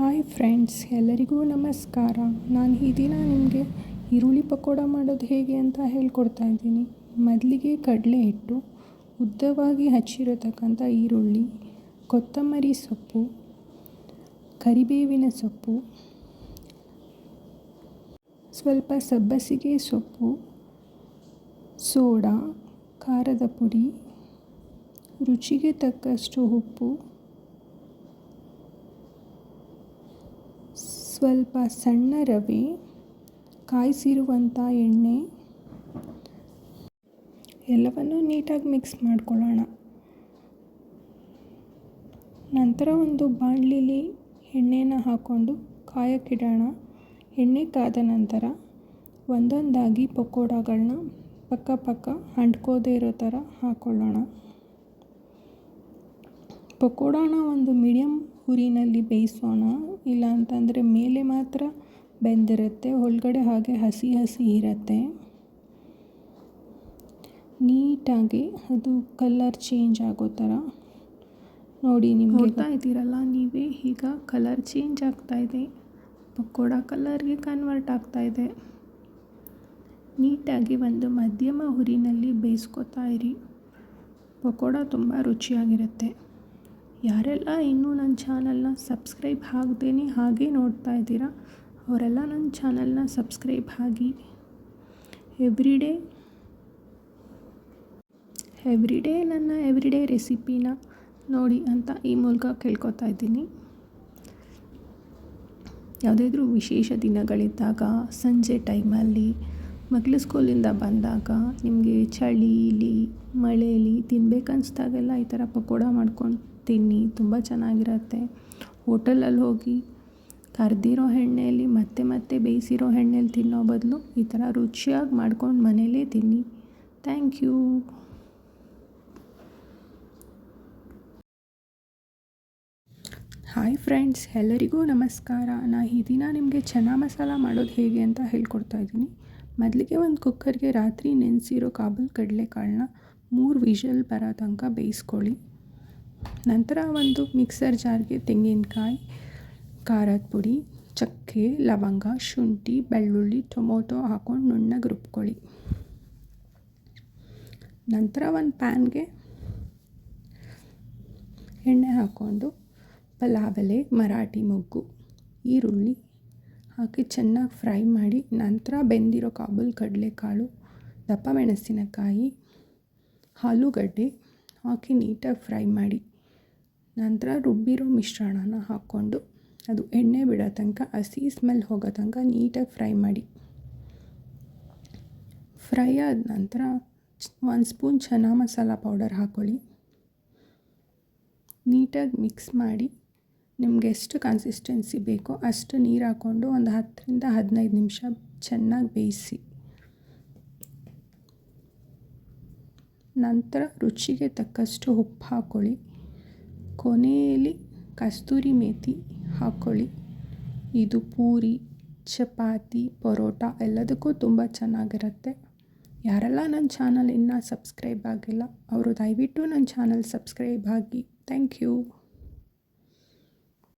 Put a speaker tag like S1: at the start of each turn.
S1: Hi friends, ಎಲ್ಲರಿಗೂ ನಮಸ್ಕಾರ. ನಾನು ಈ ದಿನ ನಿಮಗೆ ಈರುಳ್ಳಿ ಪಕೋಡ ಮಾಡೋದು ಹೇಗೆ ಅಂತ ಹೇಳ್ಕೊಡ್ತಾ ಇದ್ದೀನಿ. ಮೊದಲಿಗೆ ಕಡಲೆ ಹಿಟ್ಟು, ಉದ್ದವಾಗಿ ಹಚ್ಚಿರತಕ್ಕಂಥ ಈರುಳ್ಳಿ, ಕೊತ್ತಂಬರಿ ಸೊಪ್ಪು, ಕರಿಬೇವಿನ ಸೊಪ್ಪು, ಸ್ವಲ್ಪ ಸಬ್ಬಸಿಗೆ ಸೊಪ್ಪು, ಸೋಡಾ, ಖಾರದ ಪುಡಿ, ರುಚಿಗೆ ತಕ್ಕಷ್ಟು ಉಪ್ಪು ಸ್ವಲ್ಪ ಸಣ್ಣ ರವೆ ಕಾಯಿಸಿರುವಂಥ ಎಣ್ಣೆ, ಎಲ್ಲವನ್ನು ನೀಟಾಗಿ ಮಿಕ್ಸ್ ಮಾಡ್ಕೊಳ್ಳೋಣ. ನಂತರ ಒಂದು ಬಾಣಲಿಲಿ ಎಣ್ಣೆನ ಹಾಕ್ಕೊಂಡು ಕಾಯಕ್ಕಿಡೋಣ. ಎಣ್ಣೆ ಕಾದ ನಂತರ ಒಂದೊಂದಾಗಿ ಪಕೋಡಗಳನ್ನ ಪಕ್ಕ ಪಕ್ಕ ಅಂಟ್ಕೋದೇ ಇರೋ ಥರ ಹಾಕ್ಕೊಳ್ಳೋಣ ಪಕೋಡಾನ ಒಂದು ಮೀಡಿಯಮ್ ಹುರಿನಲ್ಲಿ ಬೇಯಿಸೋಣ. ಇಲ್ಲ ಅಂತಂದರೆ ಮೇಲೆ ಮಾತ್ರ ಬೆಂದಿರುತ್ತೆ, ಒಳಗಡೆ ಹಾಗೆ ಹಸಿ ಹಸಿ ಇರುತ್ತೆ. ನೀಟಾಗಿ ಅದು ಕಲರ್ ಚೇಂಜ್ ಆಗೋ ಥರ. ನೋಡಿ ನಿಮ್ಗೆ. ನೋಡ್ತಾ ಇದ್ದೀರಲ್ಲ ನೀವೇ, ಈಗ ಕಲರ್ ಚೇಂಜ್ ಆಗ್ತಾ ಇದೆ. ಪಕೋಡ ಕಲರ್ಗೆ ಕನ್ವರ್ಟ್ ಆಗ್ತಾ ಇದೆ. ನೀಟಾಗಿ ಒಂದು ಮಧ್ಯಮ ಹುರಿನಲ್ಲಿ ಬೇಯಿಸ್ಕೊತಾ ಇರಿ. ಪಕೋಡ ತುಂಬ ರುಚಿಯಾಗಿರುತ್ತೆ. ಯಾರೆಲ್ಲ ಇನ್ನೂ ನನ್ನ ಚಾನಲ್ನ ಸಬ್ಸ್ಕ್ರೈಬ್ ಆಗದೇನೆ ಹಾಗೆ ನೋಡ್ತಾ ಇದ್ದೀರಾ, ಅವರೆಲ್ಲ ನನ್ನ ಚಾನಲ್ನ ಸಬ್ಸ್ಕ್ರೈಬ್ ಆಗಿ ಎವ್ರಿಡೇ ಎವ್ರಿಡೇ ನನ್ನ ಎವ್ರಿಡೇ ರೆಸಿಪಿನ ನೋಡಿ ಅಂತ ಈ ಮೂಲಕ ಕೇಳ್ಕೊತಾ ಇದ್ದೀನಿ. ಯಾವುದಾದ್ರೂ ವಿಶೇಷ ದಿನಗಳಿದ್ದಾಗ, ಸಂಜೆ ಟೈಮಲ್ಲಿ ಮಕ್ಳು ಸ್ಕೂಲಿಂದ ಬಂದಾಗ ನಿಮಗೆ ಚಳಿಲಿ ಮಳೆಯಲ್ಲಿ ತಿನ್ಬೇಕನ್ನಿಸ್ದಾಗೆಲ್ಲ ಈ ಥರ ಪಕೋಡ ಮಾಡ್ಕೊಂಡು ತಿನ್ನಿ, ತುಂಬ ಚೆನ್ನಾಗಿರತ್ತೆ. ಹೋಟೆಲಲ್ಲಿ ಹೋಗಿ ಕರೆದಿರೋ ಎಣ್ಣೆಯಲ್ಲಿ ಮತ್ತೆ ಮತ್ತೆ ಬೇಯಿಸಿರೋ ಎಣ್ಣೆಲಿ ತಿನ್ನೋ ಬದಲು ಈ ಥರ ರುಚಿಯಾಗಿ ಮಾಡ್ಕೊಂಡು ಮನೇಲೇ ತಿನ್ನಿ. Thank you. ಹಾಯ್ ಫ್ರೆಂಡ್ಸ್, ಎಲ್ಲರಿಗೂ ನಮಸ್ಕಾರ. ನಾ ಈ ದಿನ ನಿಮಗೆ ಚೆನ್ನ ಮಸಾಲ ಮಾಡೋದು ಹೇಗೆ ಅಂತ ಹೇಳ್ಕೊಡ್ತಾ ಇದ್ದೀನಿ. ಮೊದಲಿಗೆ ಒಂದು ಕುಕ್ಕರ್ಗೆ ರಾತ್ರಿ ನೆನೆಸಿರೋ ಕಾಬಲ್ ಕಡಲೆಕಾಳನ್ನ ಮೂರು ವಿಷಲ್ ಬರೋ ತನಕ ಬೇಯಿಸ್ಕೊಳ್ಳಿ. ನಂತರ ಒಂದು ಮಿಕ್ಸರ್ ಜಾರ್ಗೆ ತೆಂಗಿನಕಾಯಿ, ಖಾರದ ಪುಡಿ, ಚಕ್ಕೆ, ಲವಂಗ, ಶುಂಠಿ, ಬೆಳ್ಳುಳ್ಳಿ, ಟೊಮೊಟೊ ಹಾಕ್ಕೊಂಡು ನುಣ್ಣಗೆ ರುಬ್ಕೊಳ್ಳಿ. ನಂತರ ಒಂದು ಪ್ಯಾನ್ಗೆ ಎಣ್ಣೆ ಹಾಕ್ಕೊಂಡು ಪಲಾವ್ ಎಲೆ ಮರಾಠಿ ಮೊಗ್ಗು, ಈರುಳ್ಳಿ ಹಾಕಿ ಚೆನ್ನಾಗಿ ಫ್ರೈ ಮಾಡಿ ನಂತರ ಬೆಂದಿರೋ ಕಾಬೂಲ್, ಕಡಲೆಕಾಳು, ದಪ್ಪ ಮೆಣಸಿನಕಾಯಿ, ಆಲೂಗಡ್ಡೆ ಹಾಕಿ ನೀಟಾಗಿ ಫ್ರೈ ಮಾಡಿ. ನಂತರ ರುಬ್ಬಿರೋ ಮಿಶ್ರಣನ ಹಾಕ್ಕೊಂಡು ಅದು ಎಣ್ಣೆ ಬಿಡೋ ತನಕ, ಹಸಿ ಸ್ಮೆಲ್ ಹೋಗೋ ತನಕ ನೀಟಾಗಿ ಫ್ರೈ ಮಾಡಿ. ಫ್ರೈ ಆದ ನಂತರ ಒಂದು ಸ್ಪೂನ್ ಚೆನ್ನಾ ಮಸಾಲ ಪೌಡರ್ ಹಾಕ್ಕೊಳ್ಳಿ. ನೀಟಾಗಿ ಮಿಕ್ಸ್ ಮಾಡಿ ನಿಮ್ಗೆ ಎಷ್ಟು ಕನ್ಸಿಸ್ಟೆನ್ಸಿ ಬೇಕೋ ಅಷ್ಟು ನೀರು ಹಾಕ್ಕೊಂಡು ಒಂದು ಹತ್ತರಿಂದ ಹದಿನೈದು ನಿಮಿಷ ಚೆನ್ನಾಗಿ ಬೇಯಿಸಿ. ನಂತರ ರುಚಿಗೆ ತಕ್ಕಷ್ಟು ಉಪ್ಪು ಹಾಕ್ಕೊಳ್ಳಿ ಕೊನೆಯಲ್ಲಿ ಕಸ್ತೂರಿ ಮೇಥಿ ಹಾಕ್ಕೊಳ್ಳಿ ಇದು ಪೂರಿ, ಚಪಾತಿ, ಪರೋಟ ಎಲ್ಲದಕ್ಕೂ ತುಂಬ ಚೆನ್ನಾಗಿರುತ್ತೆ. ಯಾರೆಲ್ಲ ನನ್ನ ಚಾನಲ್ ಇನ್ನೂ ಸಬ್ಸ್ಕ್ರೈಬ್ ಆಗಿಲ್ಲ, ಅವರು ದಯವಿಟ್ಟು ನನ್ನ ಚಾನಲ್ ಸಬ್ಸ್ಕ್ರೈಬ್ ಆಗಿ. Thank you.